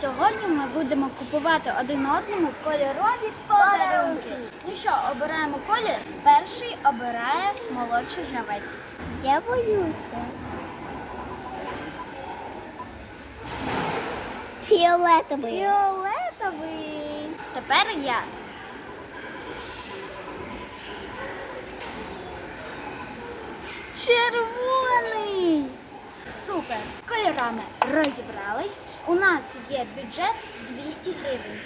Сьогодні ми будемо купувати один одному кольорові подарунки. Ну що, обираємо колір. Перший обирає молодший гравець. Я боюся. Фіолетовий. Фіолетовий. Тепер я. Червоний. Супер. З кольорами розібрались. У нас є бюджет 200 гривень.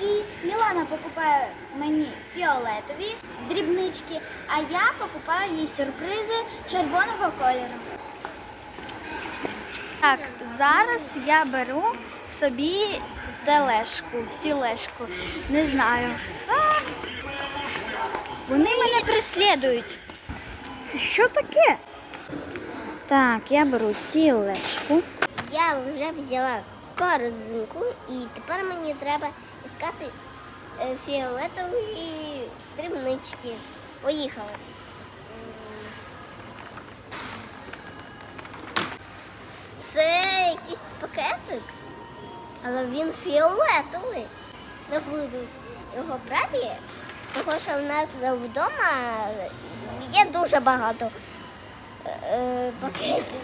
І Мілана покупає мені фіолетові дрібнички, а я покупаю їй сюрпризи червоного кольору. Так, зараз я беру собі тележку, тілешку. Не знаю. А! Вони мене преслідують. Що таке? Так, я беру тілешку. Я вже взяла корзинку і тепер мені треба іскати е, фіолетові дрібнички. Поїхали. Це якийсь пакетик, але він фіолетовий. Не буду його брати, тому що в нас вдома є дуже багато пакетів.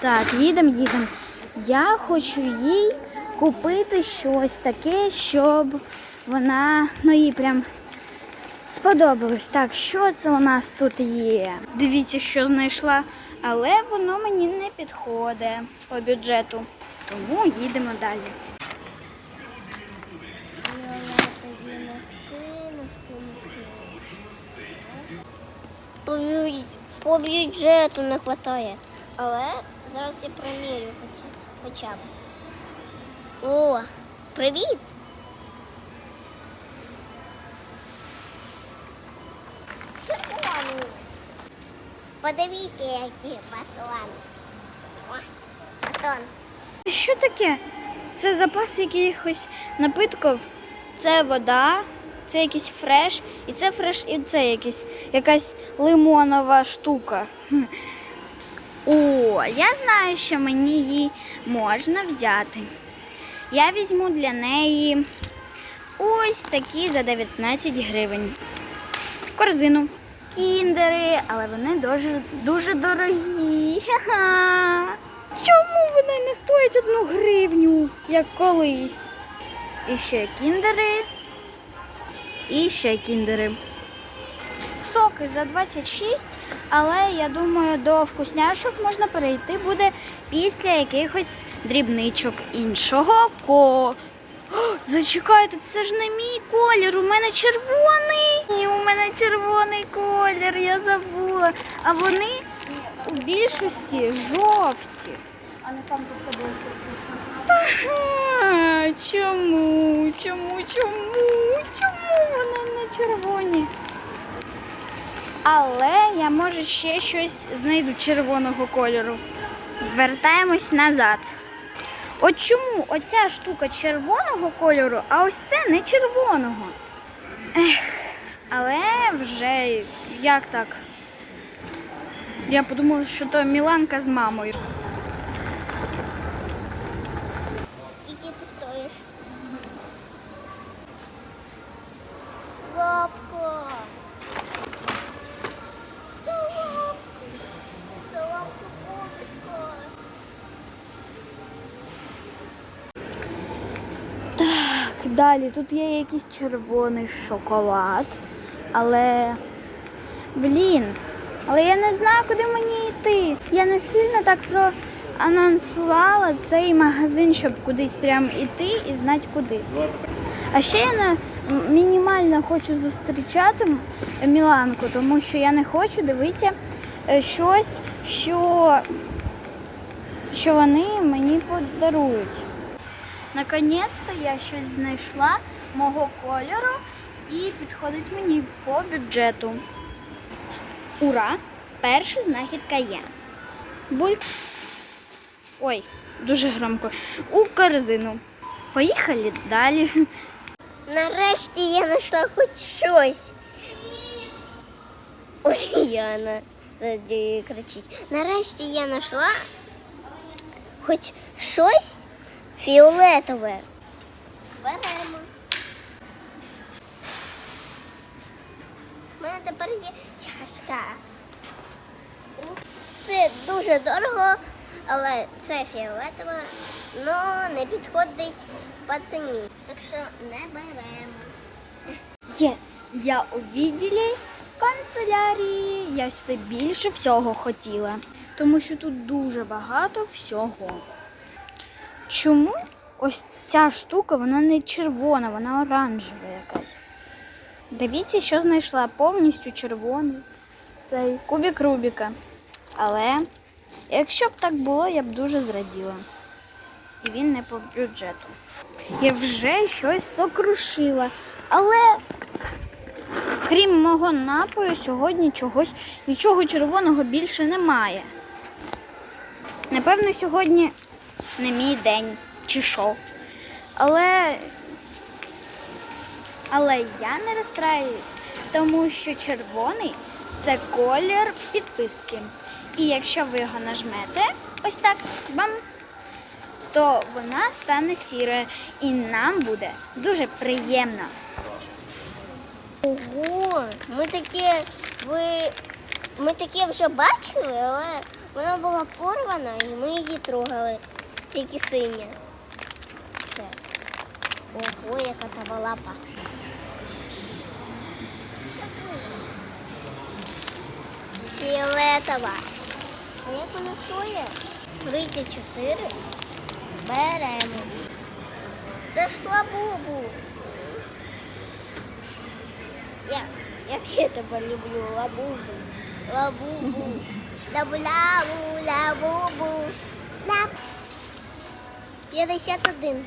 Так, їдемо, їдемо. Я хочу їй купити щось таке, щоб вона ну їй прям сподобалось. Так, що це у нас тут є? Дивіться, що знайшла, але воно мені не підходить по бюджету. Тому їдемо далі. По бюджету не вистачає. Але зараз я примірю хоч, хоча б. О, привіт! Подивіться, які батони. О, батон. Що таке? Це запас якихось напитків, це вода, це якийсь фреш, і це фреш, і це якийсь, якась лимонова штука. О, я знаю, що мені її можна взяти. Я візьму для неї ось такі за 19 гривень. Корзину. Кіндери, але вони дуже, дуже дорогі. Чому вони не стоять одну гривню, як колись? І ще кіндери. І ще кіндери. Соки за 26, але я думаю, до вкусняшок можна перейти буде після якихось дрібничок іншого ко. О, зачекайте, це ж не мій колір. У мене червоний. Ні, у мене червоний колір, я забула. А вони у більшості жовті. А не там тут Чому? Чому? Чому? Чому вони не червоні? Але я може ще щось знайду червоного кольору. Вертаємось назад. От чому оця штука червоного кольору, а ось це не червоного. Ех, але вже як так? Я подумала, що то Міланка з мамою. Далі тут є якийсь червоний шоколад. Але. Блін. Але я не знаю, куди мені йти. Я не сильно так проанонсувала цей магазин, щоб кудись прям іти і знати куди. А ще я не мінімально хочу зустрічати Міланку, тому що я не хочу дивитися е, щось, що, що вони мені подарують. Наконець-то я щось знайшла мого кольору і підходить мені по бюджету. Ура! Перша знахідка є. Бульк. Ой, дуже громко. У корзину. Поїхали далі. Нарешті я знайшла хоч щось. Ой, Яна кричить. Нарешті я знайшла хоч щось фіолетове. Беремо. У мене тепер є чашка. Це дуже дорого, але це фіолетове, але не підходить по ціні. Так що не беремо. Єс, я у відділі канцелярії. Я сюди більше всього хотіла, тому що тут дуже багато всього. Чому ось ця штука, вона не червона, вона оранжева якась. Дивіться, що знайшла повністю червоний цей кубик Рубіка. Але якщо б так було, я б дуже зраділа. І він не по бюджету. Я вже щось сокрушила. Але крім мого напою, сьогодні чогось нічого червоного більше немає. Напевно, сьогодні не мій день чи що. Але, але я не розстраюсь, тому що червоний це колір підписки. І якщо ви його нажмете, ось так, бам, то вона стане сірою, і нам буде дуже приємно. Ого, ми таке, ви, ми таке вже бачили, але вона була порвана і ми її трогали. Тільки синя. Так. Ого, яка та лапа. Фіолетова. А як вона стоїть? 34. Беремо. Це ж слабубу. Я, як я тебе люблю, лабубу. Лабубу. Лабу-лабу, лабубу. Лаб. 51.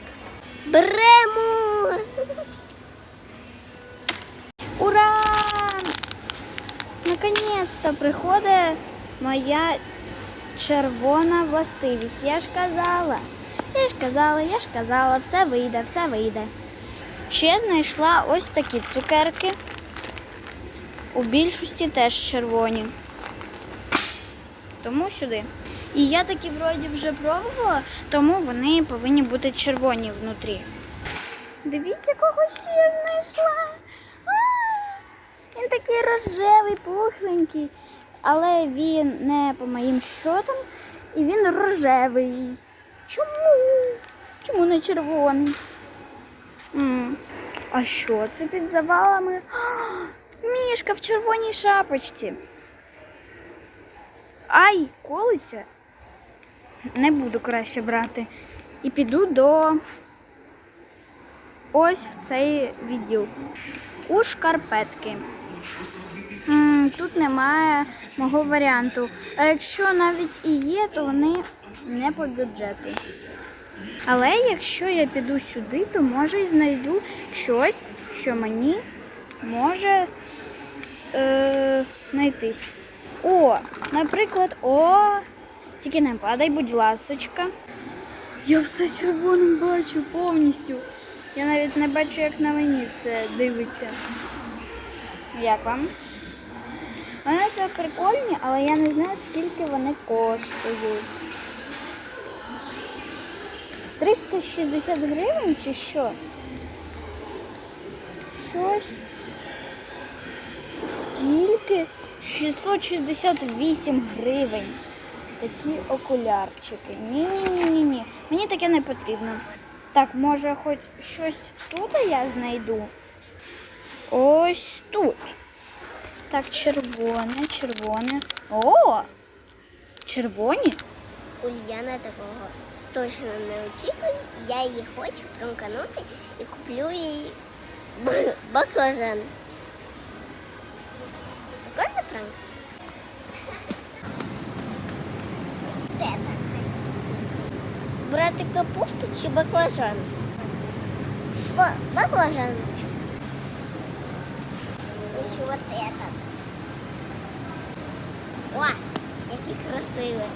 Беремо. Ура! Наконець-то приходить моя червона властивість. Я ж казала, я ж казала, я ж казала, все вийде, все вийде. Ще знайшла ось такі цукерки. У більшості теж червоні. Тому сюди. І я такі вроді вже пробувала, тому вони повинні бути червоні внутрі. Дивіться, кого ще я знайшла. А, Він такий рожевий, пухленький, але він не по моїм щотам, і він рожевий. Чому? Чому не червоний? А що це під завалами? Мішка в червоній шапочці. Ай, колиться. Не буду краще брати. І піду до ось в цей відділ. У шкарпетки. Тут немає мого варіанту. А якщо навіть і є, то вони не по бюджету. Але якщо я піду сюди, то може і знайду щось, що мені може е, знайтись. О, наприклад, о, тільки не падай, будь ласочка. Я все червоним бачу повністю. Я навіть не бачу, як на мені це дивиться. Як вам? Вони це прикольні, але я не знаю, скільки вони коштують. 360 гривень чи що? Щось. Скільки? 668 гривень. Такі окулярчики. Ні-ні-ні. Мені таке не потрібно. Так, може, хоч щось тут я знайду. Ось тут. Так, червоне, червоне. О! Червоні? Ульяна такого точно не очікує. Я її хочу промканути і куплю їй баклажан. Прикольно пранк? Брати капусту чи баклажан? Ба- баклажан. Лучше вот этот. О, який красивий.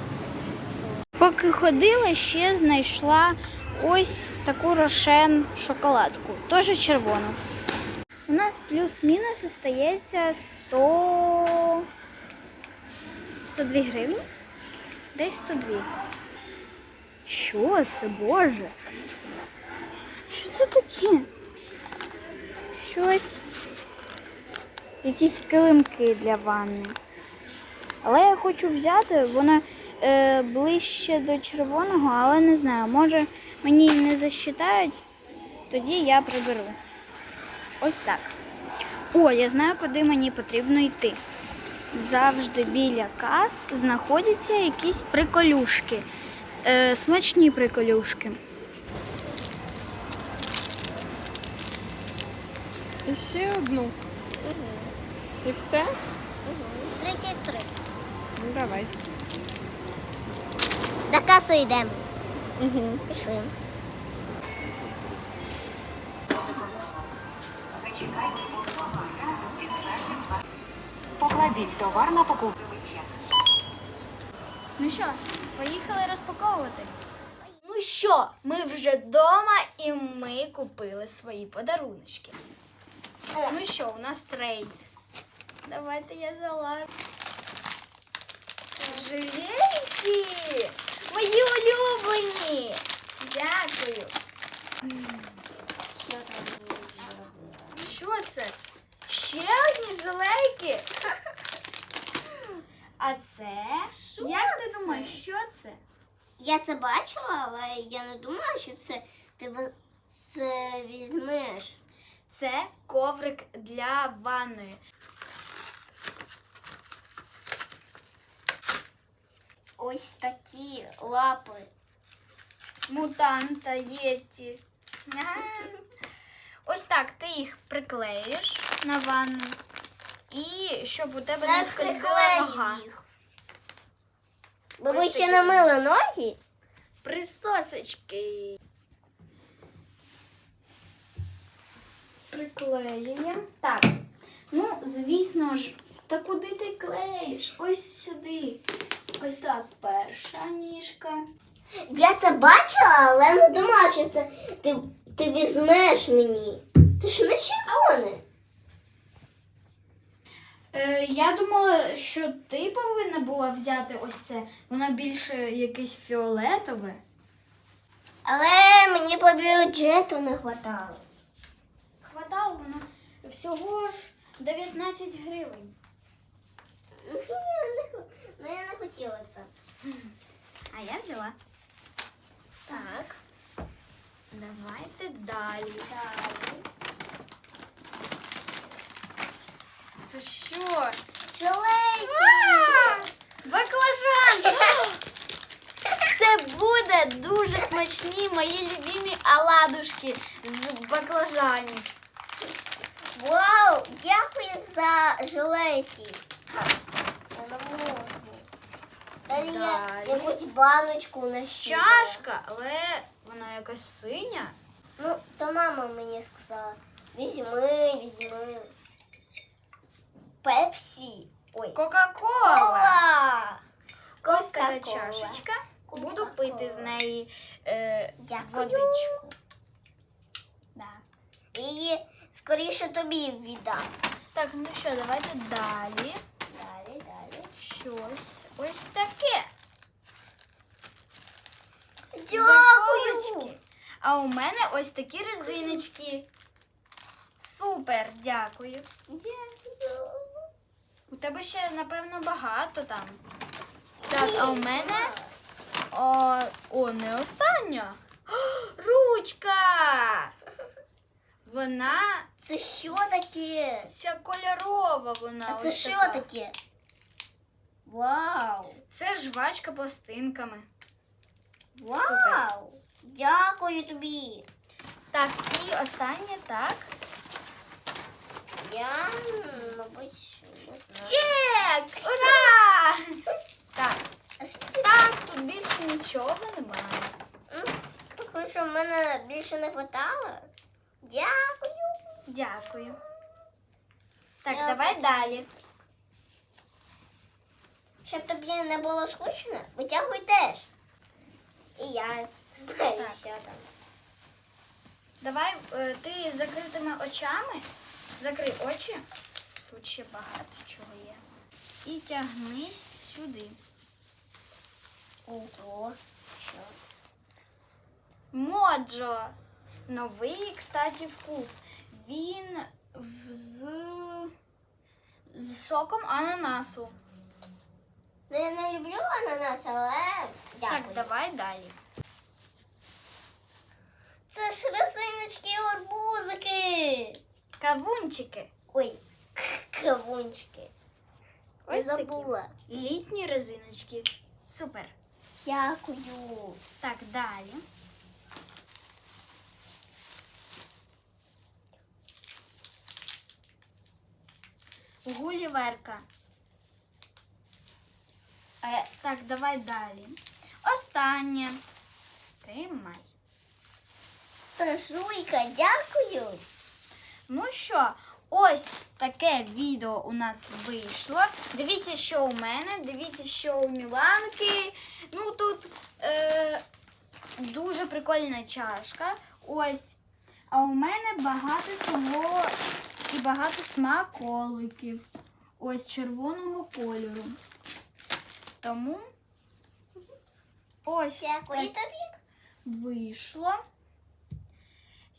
Поки ходила, ще знайшла ось таку рошен шоколадку, теж червону. У нас плюс-мінус остається 100 102 гривні? Десь 102. Що це, Боже? Що це таке? Щось. Якісь килимки для ванни. Але я хочу взяти, вона е, ближче до червоного, але не знаю, може мені не засчитають, тоді я приберу. Ось так. О, я знаю, куди мені потрібно йти. Завжди біля кас знаходяться якісь приколюшки. Е, смачні приколюшки. І ще одну. І все? 33. Ну давай. До касу йдемо. Угу. Пішли. Покладіть товар на покупку. Ну що, поїхали розпаковувати. Ну що, ми вже вдома і ми купили свої подаруночки. Ну що, у нас трейд. Давайте я залажу. Жилейки! Мої улюблені! Дякую. Що там? Що це? Ще одні жилейки? А це? Що Як ти це? думаєш, що це? Я це бачила, але я не думала, що це ти це візьмеш. Це коврик для ванної. Ось такі лапи. Мутанта єті. Ось так ти їх приклеїш на ванну. І щоб у тебе не скользила нога. їх. Бо ви ще такі. не мили ноги? Присосочки. Приклеюємо. Так. Ну, звісно ж, та куди ти клеїш? Ось сюди. Ось так, перша ніжка. Я це бачила, але не думала, що це ти, ти візьмеш мені. Це ж не червоне. Е, я думала, що ти повинна була взяти ось це. Воно більше якесь фіолетове. Але мені по бюджету не вистачало. Хватало воно всього ж 19 гривень. Ну, я не Ну, я не хотіла це. А я взяла. Так. Давайте далі. Далі. Це що? Жилейки. Баклажан! Це буде дуже смачні мої любимі оладушки з баклажанів. Вау, дякую за можу. Далі я Далі. якусь баночку нащупала. Чашка, але вона якась синя. Ну, то мама мені сказала, візьми, візьми. Пепсі. Ой. Кока-кола. Кола. Ось така чашечка. Буду пити з неї е, Дякую. водичку. Да. Її скоріше тобі віддам. Так, ну що, давайте далі. Далі, далі. Щось ось таке. Дякую. Заколочки. А у мене ось такі резиночки. Супер, дякую. Дякую. У тебе ще, напевно, багато там. Так, а у мене. О, о не остання. О, Ручка! Вона Це що таке? ця кольорова вона. А це ось що така. таке? Вау! Це жвачка пластинками. Вау! Дякую тобі. Так, і останнє так. Я, мабуть, не знаю. Чек! Ура! Так, так, тут більше нічого немає. М, Тому що в мене більше не хватало. Дякую. Дякую. Так, Я давай далі. Щоб тобі не було скучно, витягуй теж. І я знаю, Так. що там. Давай е, ти з закритими очами. Закрий очі. Тут ще багато чого є. І тягнись сюди. Ого. Що? Моджо. Новий, кстати, вкус. Він з, з соком ананасу. Ну я не люблю ананас, але дякую. Так, давай далі. Це ж росиночки і арбузики. Кавунчики. Ой, кавунчики. Я Ось такі. забула. Літні резиночки. Супер. Дякую. Так, далі. Гуліверка. Е, так, давай далі. Останнє. Тримай. Це жуйка, дякую. Ну що, ось таке відео у нас вийшло. Дивіться, що у мене, дивіться, що у Міланки. Ну тут е, дуже прикольна чашка. Ось. А у мене багато цього і багато смаколиків. Ось червоного кольору. Тому ось Дякую тобі. вийшло.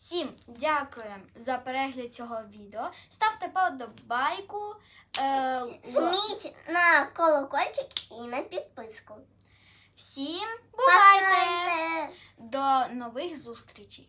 Всім дякуємо за перегляд цього відео. Ставте подобайку. Е, л- Жміть на колокольчик і на підписку. Всім бувайте! Бувайте! До нових зустрічей!